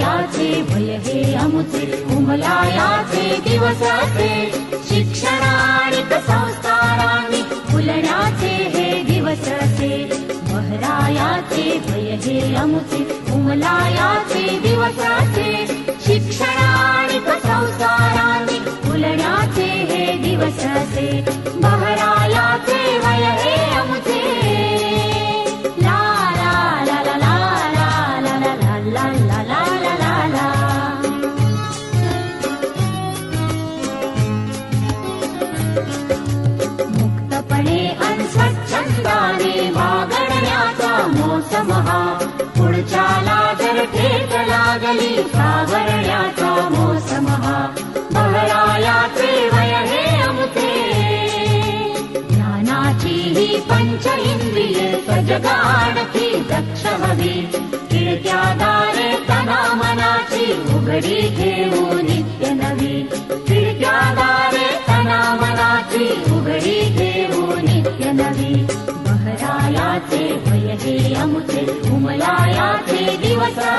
या भय हे याचे दिवसाचे से दिवसा फुलण्याचे हे दिवसाचे चे भय हे अमुचे उमलाया मोसमः महलायाचे वय हे अमुते। ज्ञानाची पञ्चमीन्द्रीय दक्ष हवे त्रिजागारे तनामनाति उघी देवू नित्य नवे त्रिजागारे तनामनाति उगडि देवू नित्य नवे महलायाचे वय अमुते उमलायाचे दिवसा